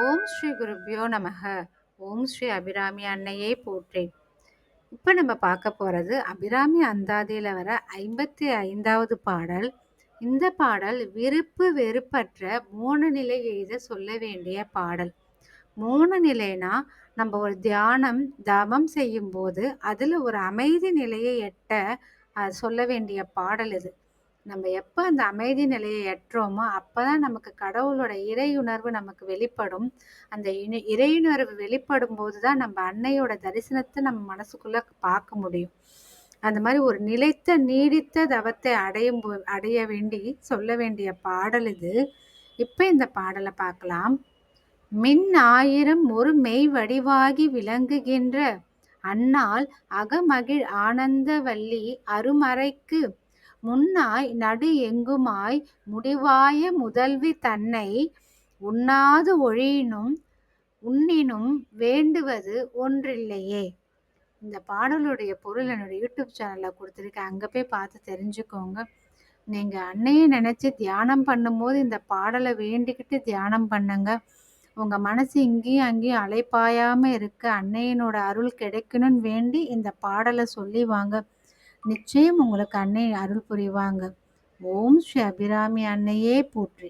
ஓம் ஸ்ரீ குருப்யோ நமக. ஓம் ஸ்ரீ அபிராமி அன்னையே போற்றேன் இப்போ நம்ம பார்க்க போகிறது அபிராமி அந்தாதியில் வர ஐம்பத்தி ஐந்தாவது பாடல். இந்த பாடல் விருப்பு வெறுப்பற்ற மூண நிலை எழுத சொல்ல வேண்டிய பாடல். மூண நிலைனா நம்ம ஒரு தியானம் தவம் செய்யும்போது அதில் ஒரு அமைதி நிலையை எட்ட சொல்ல வேண்டிய பாடல் இது. நம்ம எப்போ அந்த அமைதி நிலையை எட்டுறோமோ அப்போ தான் நமக்கு கடவுளோட இறையுணர்வு நமக்கு வெளிப்படும். அந்த இணை இறையுணர்வு வெளிப்படும் போது தான் நம்ம அன்னையோட தரிசனத்தை நம்ம மனசுக்குள்ளே பார்க்க முடியும். அந்த மாதிரி ஒரு நிலைத்த நீடித்த தவத்தை அடையும் போ அடைய வேண்டி சொல்ல வேண்டிய பாடல் இது. இப்போ இந்த பாடலை பார்க்கலாம். மின் ஆயிரம் ஒரு மெய் வடிவாகி விளங்குகின்ற அன்னால் அகமகிழ் ஆனந்தவல்லி அருமறைக்கு முன்னாய் நடு எங்குமாய் முடிவாய முதல்வி தன்னை உண்ணாது ஒழியினும் உண்ணினும் வேண்டுவது ஒன்றில்லையே. இந்த பாடலுடைய பொருள் என்னோட யூடியூப் சேனலில் கொடுத்துருக்கேன். அங்கே போய் பார்த்து தெரிஞ்சுக்கோங்க. நீங்கள் அன்னையை நினச்சி தியானம் பண்ணும்போது இந்த பாடலை வேண்டிக்கிட்டு தியானம் பண்ணுங்க. உங்கள் மனசு இங்கேயும் அங்கேயும் அலைப்பாயாமல் இருக்க அன்னையினோட அருள் கிடைக்கணும்னு வேண்டி இந்த பாடலை சொல்லி வாங்க. நிச்சயம் உங்களுக்கு அன்னை அருள் புரிவாங்க. ஓம் ஸ்ரீ அபிராமி அன்னையே போற்றி.